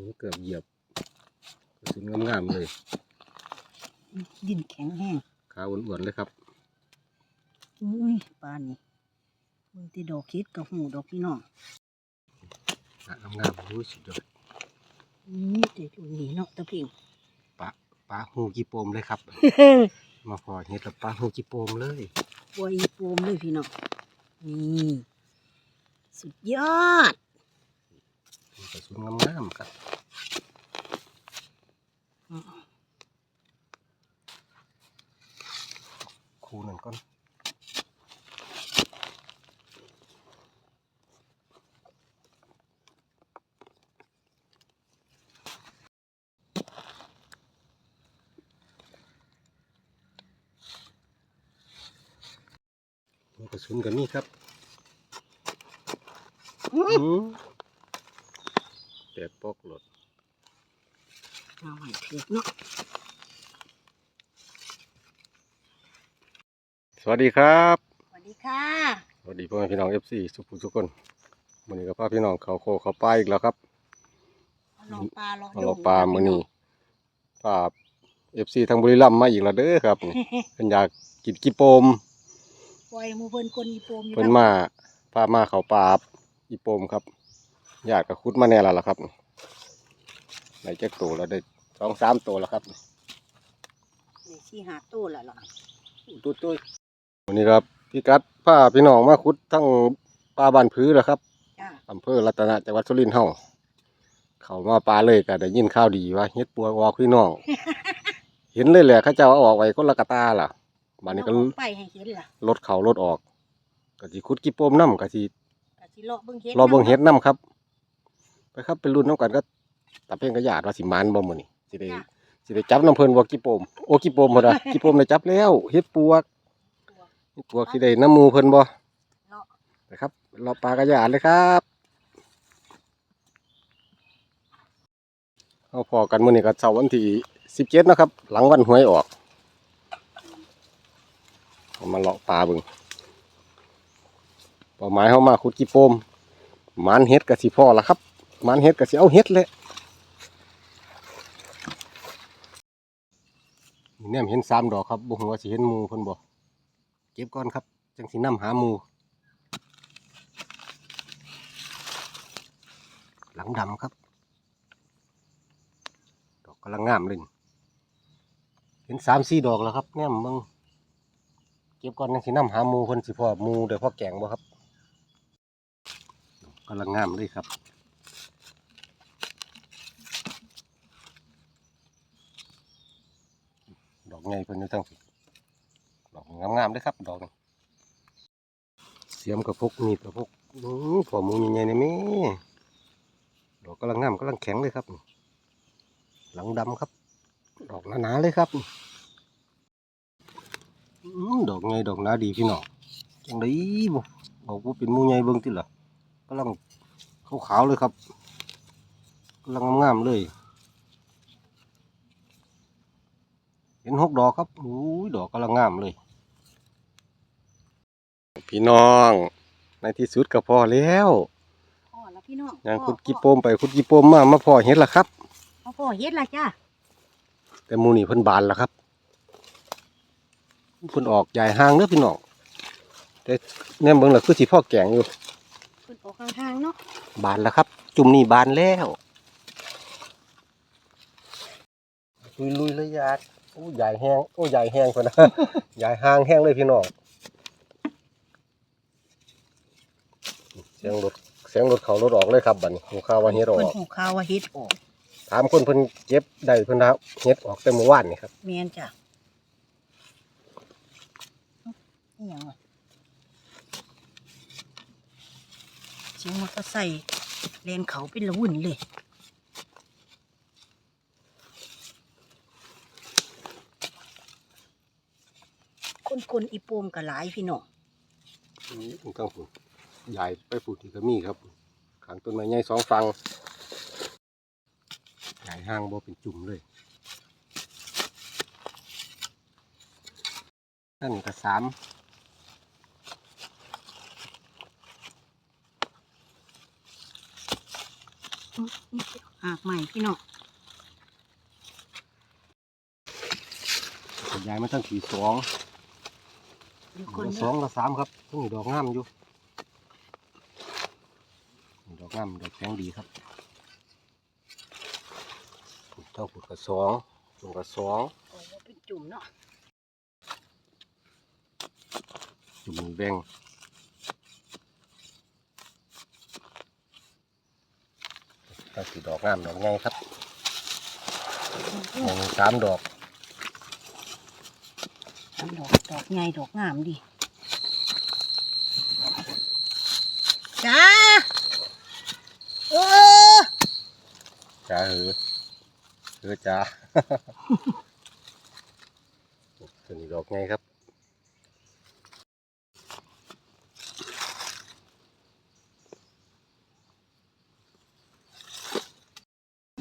อ้เกือบเหยียบกระสุนงามๆเลยดินแข็งแห้งขาอ้วนๆเลยครับอุ้ยปลานี่เบิ่งที่ดอกคิดกับหูดอกพี่น้องขางามๆรู้สุดยอดนี่แต่จุนี้เนาะตะเพิงปลาปลาหูกีโปมเลยครับ มาพอเห็ดกับปลาหูกีโปมเลยปวยโปมเลยพี่น้องนี่สุดยอด กระสุนงามๆครับคูนั่นก่อนกระสุนกันนี่ครับ อื้อ อืมแปดปอกหลด เอาไว้เถือกเนาะ ส วัสดีครับสวัสดีค่ะสวัสดีพ่อแม่พี่น้องเอฟซีสุขุมทุกคนวันนี้กับพ่อพี่น้องเขาโคเขาปลาอีกแล้วครับเอาลองปลาลองเอาเราปลามื้อนี้ภาพเอฟซีทางบุรีรัมย์มาอีกแล้วเด้อครับนี่เพิ่นอยากกินกีโปมปล่อยหมูเพิ่นคนอีโปมอยู่เพิ่นมาพามาเขาปลาอีโปมครับญาติก็คุดมาแน่แล้วล่ะครับได้จักตัวแล้วได้สองสามตัวแล้วครับนี่สี่หาตู้แล้วล่ะตุ้ยตุ้ย วันนี้ครับพี่กัดพาพี่น้องมาคุดทั้งปลาบ้านพื้แล้วครับจ้าอำเภอรัตนะจังหวัดสุรินทร์เฮาเขามาปลาเลยก็ได้ยินข่าวดีว่าเฮ็ดปัวออกพี่น้อง เห็นเลยแหละเขาเจ้าเอาออกไว้คนละกะตาล่ะบัดนี้ก็เอาไปให้เห็นล่ะรถเขารถออกก็สิขุดกิโปมน้ำก็สิก็สิเลาะเบิ่งเห็ดรอเบิ่งเฮ็ดน้ำครับ ไปครับเป็นรุ่นน้ำกันก็ตาเพ่งก็ญาติว่าสิมานบ่มื้อนี้สิได้สิได้จับน้ำเพิ่นบ่กิโปมโอ้กิโปมพุ่นน่ะกิโปมได้จับแล้วเฮ็ดปว กเฮ็ดปวกสิได้น้ำหมูเพิ่นบ่เลาะนะครับรอปลากระยาดเลยครับเอาพอกันมื้อนี้ก็เช้าวันที่17นะครับ หลังวันหวยออกเอามาเลาะปลาเบิ่งเป้าหมายเฮามาขุดกิโปมหมานเฮ็ดก็สิพอละครับหมานเฮ็ดก็สิเอาเฮ็ดแหละนี่แนมเห็นสามดอกครับบ่ฮู้ว่าสิเห็นหมู่เพิ่นบ่ เก็บก่อนครับ จังสินํหาหมูหลังดำครับ ดอกกำลังงามเลยเห็นสามสี่ดอกแล้วครับแง่มเบิ่งเก็บก่อนยังสิน้ำหาหมูเพิ่นสิพ่อหมูเดี๋ยวพ่อแกงบ่ครับกำลังงามเลยครับดอกใหญ่เพิ่นอยู่ทั้งสิ อกงามๆเลยครับ ดอกเสียมกับพกมีดกับพกอื้อพอหมูใหญ่ๆนี่ม่ดอกกำลังงามกำลังแข็งเลยครับ หลังดำครับ ดอกหนาๆเลยครับดอกไงดอกหนาดีพี่น้องจังไดบ่บอกว่าเป็นหมูใหญ่เบิ่งติล่ะกำลังขาวๆเลยครับกำลังงามๆเลย เห็นหกดอกครับโอ้ยดอกกำลังงามเลย พี่น้อง ในที่สุดก็พอแล้วพ่อแล้วพี่น้องยังพ่อคุดกีโปมไปคุดกีโปมมามาพอเห็นละครับพ่อพ่อเฮ็ดล่ะจ้าแต่หมูนี่เพิ่นบานแล้วครับเพิ่นออกใหญ่ห่างเด้อพี่น้องแต่แนี่เบิ่งแล้วคือสิพ่อแกงอยู่เพิ่นออกห่างๆเนาะบานแล้วครับ จุ่มนี่บานแล้วลุยลุยๆเลยยาดโอ้ใหญ่แห้งโอ้ใหญ่แห้งพุ่นนะใหญ่ห่างแห้งเลยพี่น้อง เสียงรถเสียงรถเขารถออกเลยครับบัดนี้หูข้าวว่าเฮ็ดออเพิ่นกหูข่าวว่าเฮ็ดออกถามคนเพิ่นเก็บได้เพิ่นว่าเฮ็ดออกแต่เมื่อวานนี่ครับแม่นจ้ะนี่หยังวะเสียงมอเตอร์ไซค์เลนเขาเป็นละวุ่นเลยคนคนๆอีโปมกับหลายพี่น้องนี่ต้องฝุ่น ใหญ่ไปฝุ่นที่ก็มีครับขางต้นไม้ใหญ่สองฟังใหญ่ห้างบ่เป็นจุ่มเลยนั่นก็สามหากใหม่พี่น้องขยายมาตั้งผีสองเดี๋ยวดคอนกเด้สอองกับสามครับนี่ดอกงามอยู่นี่ดอก งามดอกแข็งดีครับเท่าขุดกับสองจุ่มกับสองโอ้โหเป็นจุ่มเนาะจุ่มแบ่งตั้งสีดอกงามดอกไงครับหนึ่งสามดอกดอกดอกใหญ่ดอกงามดิจ้า เออจ้าเหอเหอจ้าตัวนี้ดอกไงครับ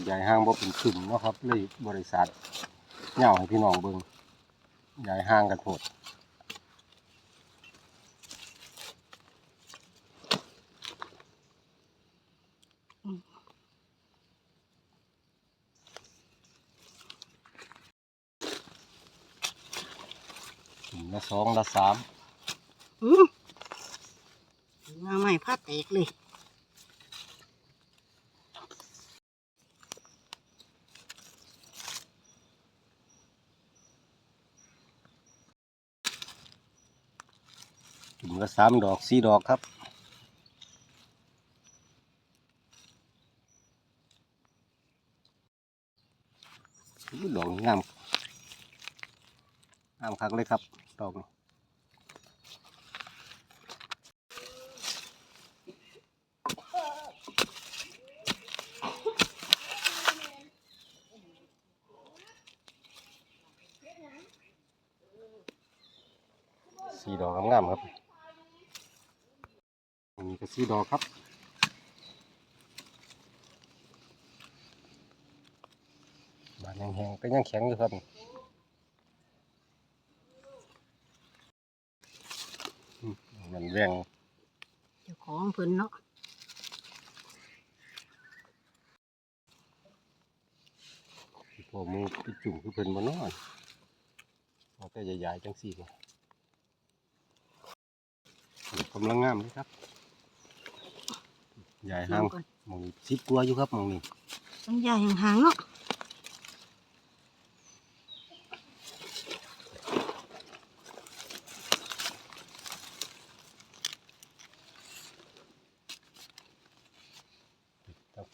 ใหญ่ห้างบ่เป็นขึ้นเนาะครับเลยบริษัทเหย่าให้พี่น้องเบิ่งใหญ่ห้างกันโพด สองละสามอืมงาใหม่ผ้าแตกเลยถุงละสามดอกสี่ดอกครับอุ๊ยดอกนี้งามงามคักเลยครับ ดอกนี้สี่ดอกงามๆครับอันนี้ก็สี่ดอกครับบานแห้งๆก็ยังแข็งอยู่ครับอื มันแรงเจ้าของเพิ่นเนาะพอมือไปจุ่มคือเพิ่นบ่นอนเอาแต่ใหญ่ๆจังสี่เนี่ยกำลังงามเลยครับ ใหญ่ห้างก่อนหมองนี้สิบกว่าอยู่ครับมองนี้ต้องใหญ่ห่างๆเนาะ ครับ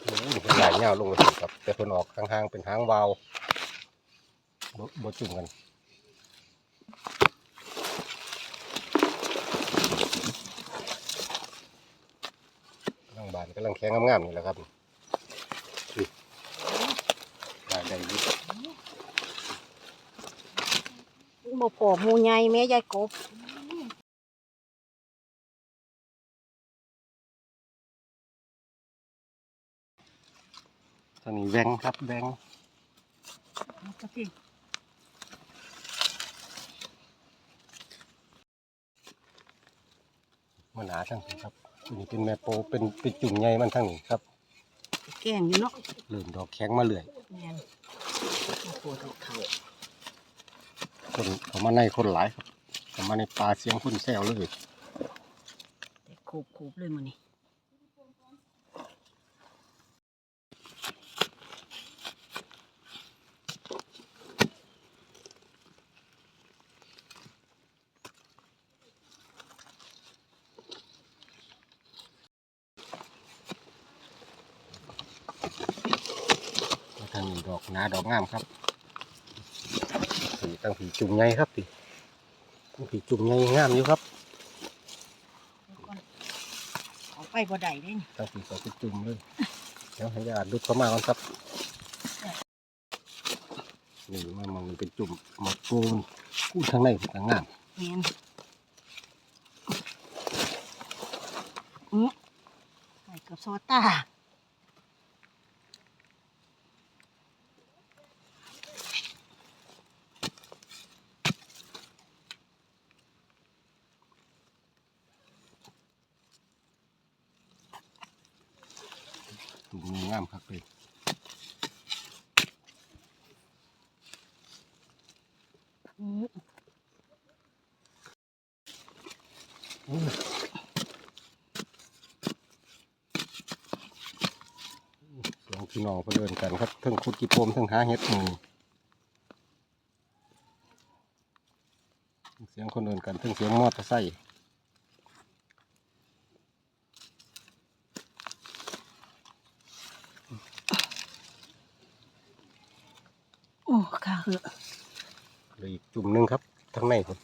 โอ้ยเป็นใหญ่เงาวลงมาถึงครับ แต่เพิ่นออกห่างๆเป็นหางวาวบ่จุ่มกันกำลังบานกำลังแข็งงามๆนี่แหละครับนี่ได้ได้อยิบ่พอหมูใหญ่แม่ยายกบ ตอนนี้แวงครับแวงเอาก็สิมันหนาทั้งนี้ครับอันนี้เป็นแม่โปเป็นเป็นจุ่มใหญ่มันทั้งนี้ครับ แกงอยู่เนาะเริ่มดอกแข็งมาเรื่อยแม่นบ่พอดอกเขาคนเขามาในคนหลายครับเขามาในปลาเสียงคนแซวเลยแต่โคบๆเลยมื้อนี้ แล้วทางนี้ดอก หนาดอกงามครับสีตั้งผีจุ่มใหญ่ครับผีตั้งผีจุ่มใหญ่งามอยู่ครับเดี๋ยวก่อนเอาไปบ่ได้เด้นี่ตั้งผีก็เป็นจุ่มเลยเดี๋ยวให้ญาติดูเข้ามาก่อนครับนี่มามองนี่เป็นจุ่มหมดกูนกูทางในเป็นงามแม่นอือใส่กับโซตา จุ่มนี้งามคักเลยอุ้ยสอง พี่น้องเพนเดินกันครับเทั้งขุดกีโปมเทั้งหาเห็ดมือเสียงคนเดินกันเทั้งเสียงมอเตอร์ไซค์โอ้ค่ะเหอะเหลืออีกจุ่มหนึ่งครับทั้งในผม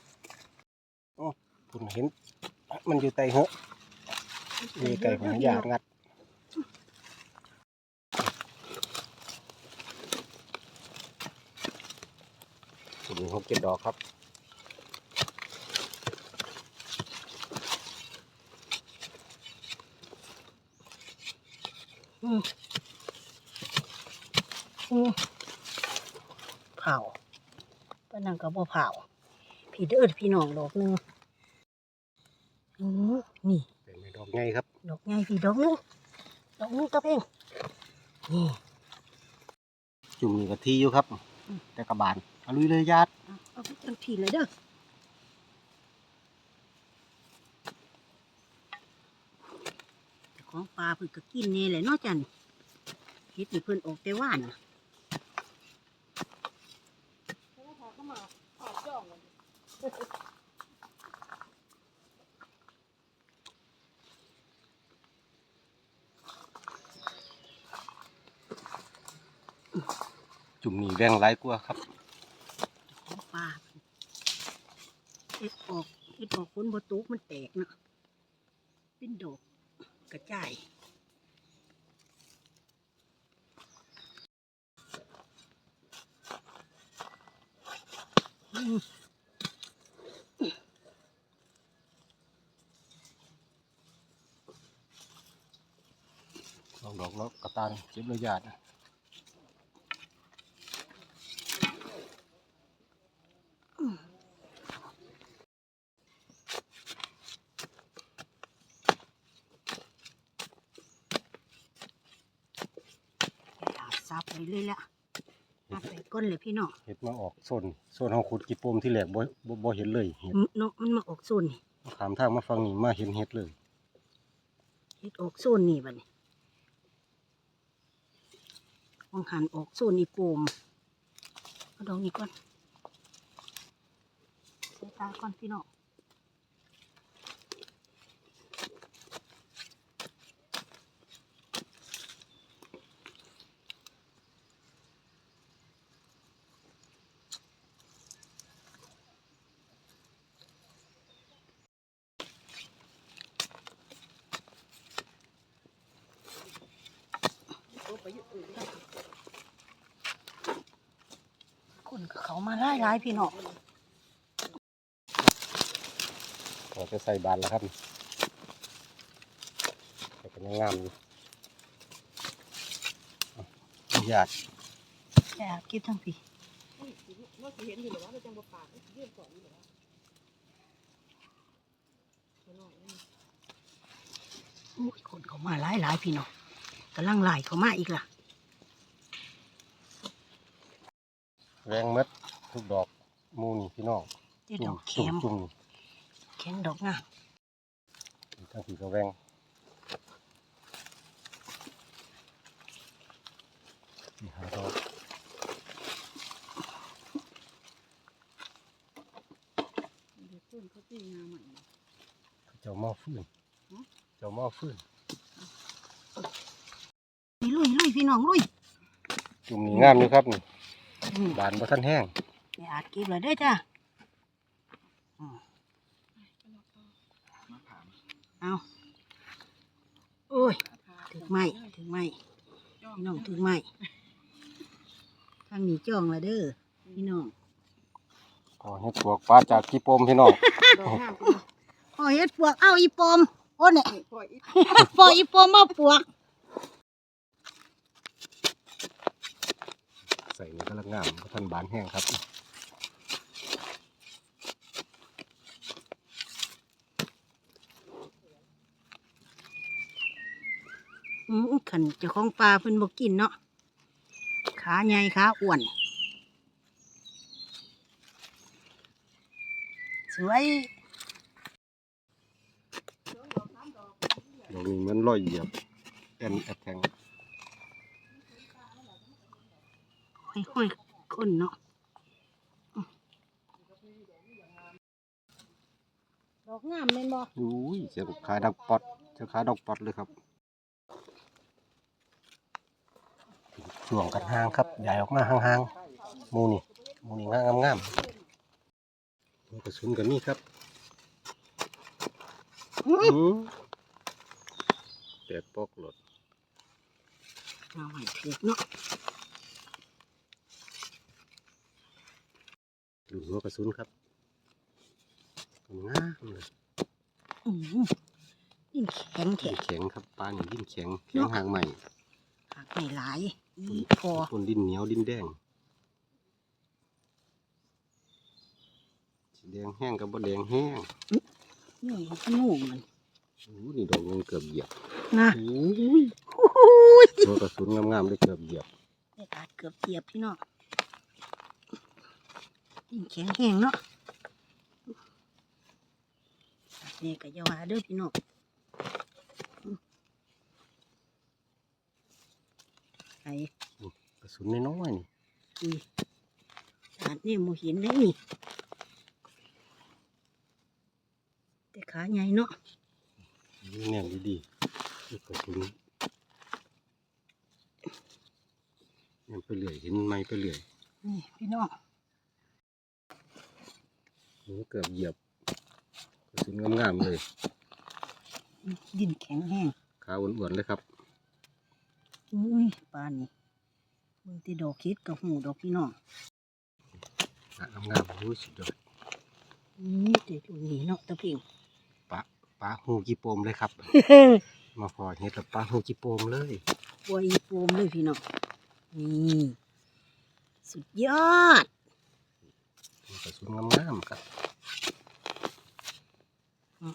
โอ้คุณเห็น มันอยู่ใต้หัวมีไก่ผมอยากงัด จุ่มหนึ่งหกเจ็ดดอกครับอืมอืมเผาปานนังกับบ่เผาพี่เด้อพี่น้องดอกหนึงอืมนี่เป็นไม้ดอกใหญ่ครับ ดอกใหญ่พี่ดอกหนึงดอกหนึงกับเองนี่จุ่มนี่กะทีอยู่ครับ แต่กระบาลเอาลุยเลยญาติ ทีเลยเด้อของปลาเพิ่นก็กินแน่แหละนาะจันเฮ็ดนี่เพิ่นออกแต่ว่านนะจุ่มนี่แรงหลายกว่าครับ ของปลาเอ็ดออกเอ็ดออกฝนบ่ตกมันแตกเนาะเป็นดอกกระจายอืมดอกดอกแล้วกระตานเก็บเลยาติกระดาษซับไป เลยละซับไปก้นเลยพี่น้องเห็ดมาออกโซนโซนห้องขุดกีโปมที่แหลกบ่บ่บ่เห็นเลยเห็ดอืมเนาะมันมาออกโซนนี่ขามทางมาฟังนี่มาเห็นเห็ดเลยเฮ็ดออกโซนนี่บัดนี้วางหันออกโซนนี่โปมเอาดอกนี้ก่อนใส่ตาก่อนพี่น้อง เขามาไล่ไล่พี่น้องเราจะใส่บานแล้วครับแต่ก็ยังงามอยู่เอาญาติแค่เก็บทั้งพี่โอ้ยคนเขามาไล่ไล่พี่น้องกำลังไล่เขามาอีกล่ะ แรงหมด ทุกดอกหมูนี่พี่น้องเด็ดดอกจุ่แข็มมจุ่มแข็งดอกงามนี่ทั้งผีกระแวงนี่หาดอกเจ้าหม้อฟืนเจ้าหม้อฟืนนี่ลุยลุยพี่น้องลุยจุ่มนี่งามอยู่ครับนี่อืมบานบ่ทันแห้ง ไม่อาจเก็บเลยได้อจ้ะอืมเอาโอ้ย ถึงไหมถึงไหมพี่น้องถึงไหมทางนี้จ้องละเด้อพี่น้องขอเฮ็ดปวกปลาจากกีโปมพี่น้องพอเฮ็ดปวกเอาอีปอมโอ้เนี่ยพออีปอมเอาปวก ใส่นี่ก็ละงามบ่ทันบานแห้งครับ น อืม ขันเจ้าของปลาเพิ่นบ่กินเนาะขาใหญ่ขาอ้วน สวยดอกนี้เหมันรอยเหยียบแอนแอดแทงค่อยๆคนเนาะดอกงามเป็นบ่อุ้ยเสียงขาดังปอดเสียงขาดังปอดเลยครับ ช่วงกันห่างครับใหญ่ออกมาห่างๆหมูนี่หมูนี่งามงามๆมันกระสุนกันนี่ครับอื้ออืมแตกปอกหลดเอาให้ถูกเนาะดูหัวกระสุนครับงามเลยอือยิ่งแข็งแท้ยิ่งแข็งครับปลานี่ยิ่งแข็งแข็งหางใหม่หักไม่หลาย อีพอคนดินเหนียวดินแดงสีแดงแห้งกับบะแดงแห้งนี่งูมันโอ้นี่ดอกยังเกือบเหยียบนะโอ้ยโอ้ยหัวกระสุนงามๆได้เกือบเหยียบได้ขาดเกือบเจียบพี่น้องยิ่งแข็งแห้งเนาะนี่ก็จะว่าเด้อพี่น้องไอ้ กระสุนน้อยๆนี่นี่อันนี้หมูเห็นได้นี่ แต่ขาใหญ่เนาะนี่แน่นดีๆนี่กระสุนยังไปเรื่อยเห็นไหมไปเรื่อยนี่พี่น้องโอ้เกือบเหยียบกระสุนงามๆเลย ดินแข็งแห้งขาอ้วนๆเลยครับ อุ้ยปานนี่มึงที่ดอกคิดกับหูดอกพี่น้องงามงามๆรู้สุดยอดนี่เด็ดลูกนี่เนาะตะเพิงปลาปลาหูกีโปมเลยครับ มาพอเห็ดแล้วปลาหูกีโปมเลยบัวอีโปมเลยพี่น้องนี่สุดยอดกระสุนงามๆครับอืม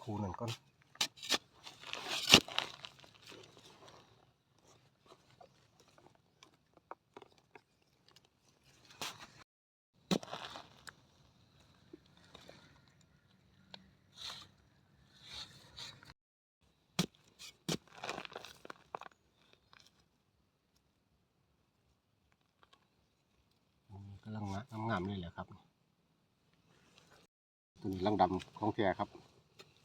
คูนั่นก่อน อืมกำลังงามๆเลยแหละครับตัวนี้ ลังดำของแท้ครับ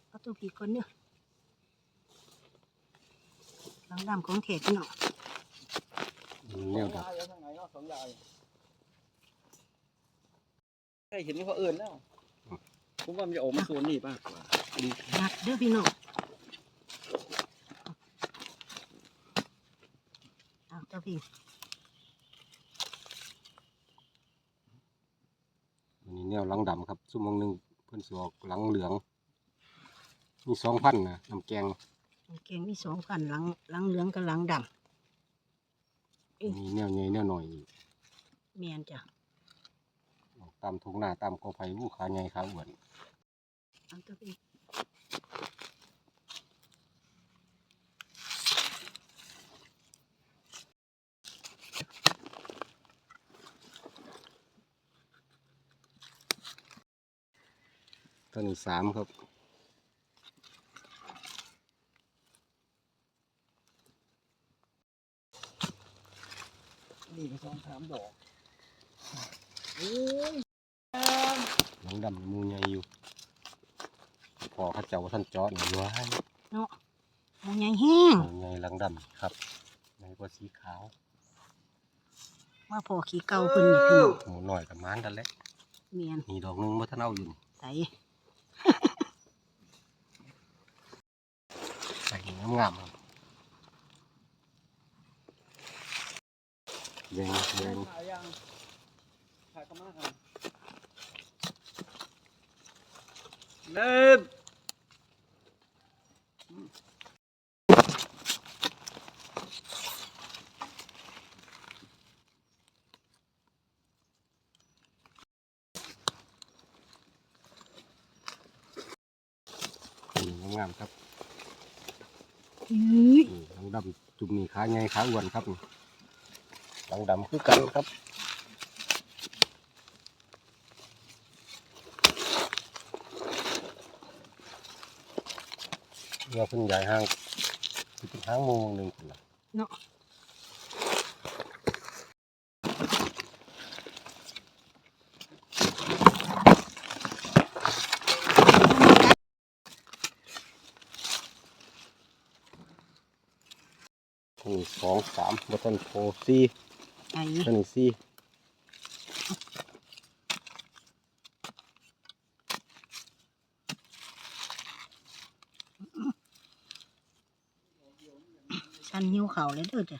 เอาตัวปีกก่อนเด้อหลังดำของแขกพี่น้องแนวดับใครเห็นเขาเอินแล้วผมว่ามันจะออกมาโซนนี่ป่ะนักเด้อพี่น้องเอาเจ้าพี่อันนี้แนวลังดำครับชั่วโมงหนึ่ง เพื่อนสออกหลังเหลือง มีสองพันนะน้ำแกงเก่งมีสองกันหลังหลังเหลืองกับหลังดมีแนวใหญ่แนวหน่อยอีกำเมียนจ้ะออกตามทุ่งนาตามกอไผ่ลูกขาใหญ่ขาอ้วนเอาเจ้า ตัวนี้สามครับนี่ก็สองสามดอกหลังดำหมูใหญ่อยู่พอเข้าเจ้าว่าท่านเจอดหน่อยว้ายเนาะหมูใหญ่แห้งหมูใหญ่หลังดำครับในกว่าสีขาวมาพอขี้เก่าเพิ่นนี่พี่น้องหมูหน่อยกับมันกันแหละเมียนนี่ดอกหนึงว่าท่านเอาอยู่นี่ใส่ ใส่ งามๆครับแดงแดงถ่ายยังถ่ายก็มากอะเริ่มนี่งามๆครับ อื้อ นี่หลัง ดำจุ่มนี่ขาใหญ่ขาอ้วนครับหลังดำคือกันครับเราเพิ่งใหญ่ห้างสิเป็นห้างมงหนึ่งคนละเนาะ นี่สองสามบัตันโพสี่ไอ้อันนี้สี่ฉันหิวเขาวเลยเด้อจ้ะ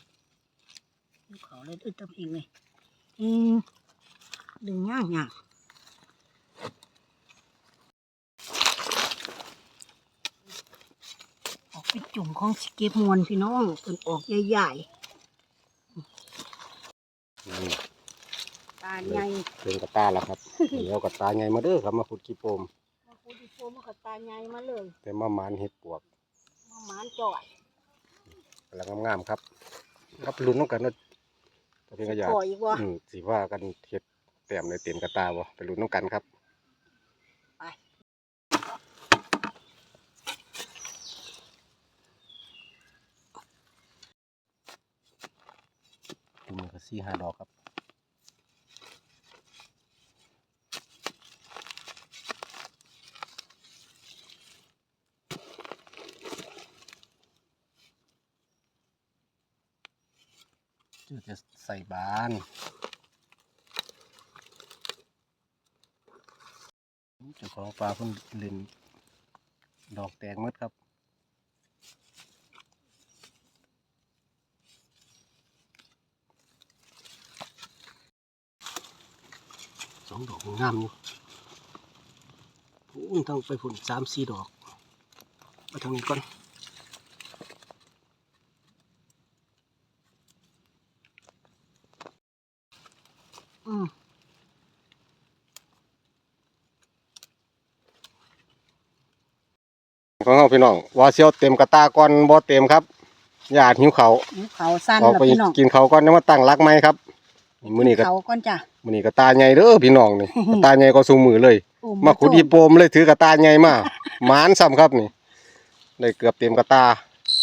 หิวเขาวเลยเด้อตำเองเลยอืมดึงย่างย่างออกไป จุ่มของสเก็บมวนพี่น้องเป็นออกใหญ่นี่ๆตาใหญ่เป็นกระตาแล้วครับ เดี๋ยวกระตาใหญ่มาเด้อครับมาขุดกีโปมมาคูดิโฟมันก็ตาใหญ่มาเลยแต่มาหมานเห็ดปวกมาหมานจ่อยกำลังงามๆครับ ครับลุ้นน้องกันเนาะแต่เป็นกระยาจ่อยอีกว่าอืมสิว่ากันเห็ดเต็มในเต็มกระตาบ่ไปลุ้นน้องกันครับ จุ่มนี่ก็สี่ห้าดอกครับจืดจะใส่บานเจ้าของปลาเพิ่นเล่นดอกแตงหมดครับ องดอกงามอยู่พูนต้องไปผุนสามสี่ดอกมาทางนี้ก่อนอืมของเราพี่น้องว่าเซียวเต็มกระตาก่อนบ่เต็มครับญาติหิวเขาวหิวเขาวสั้นออกแล้วไปพี่น้องกินเขาวก่อนแล้วมาตั้งรักไหมครับนี่ มื้อนี้ก็เขาก่อนจ้ะ มื้อนี้กระตาใหญ่เด้อพี่น้องนี่กระตาใหญ่ก็สูงมือเลย โอ้มาขุดอีโปมเลยถือกระตาใหญ่มาหมานซ้ำครับนี่ ได้เกือบเต็มกระตา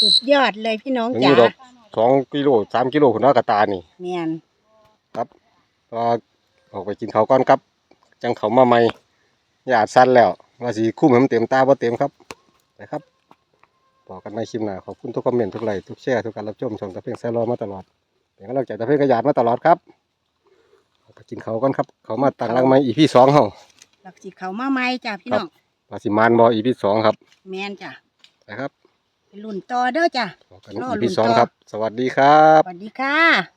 สุดยอดเลยพี่น้องยังอจ๋ายู่ดอกสองกิโลสามกิโลคุณว่ากระตานี่ เมียนก็ออกไปกินเขาวก่อนครับ จังเขามาใหม่ญาติสั้นแล้วว่าสิคุ้มให้มันเต็มตาบ่เต็มครับนะครับบอกกันในคลิปหน้าขอบคุณทุกคอมเมนต์ทุกไลค์ทุกแชร์ทุกการรับชมช่องตะเพียงแซลอมาตลอดเป็นกำลังใจตะเพียงกระยาดมาตลอดครับออ กไปกินเขาวก่อนครับ เขามาตั้งรังไม้อีพีสองเฮาหลักสิเขามาใหม่จ้ะพี่น้องว่าสิมานบออีพีสองครับแมนจ้ะนะครับไปลุ่นต่อเด้อจ้ะบอกกันรออีลุ้พีนสองต่อ ครับ สวัสดีครับ สวัสดีค่ะ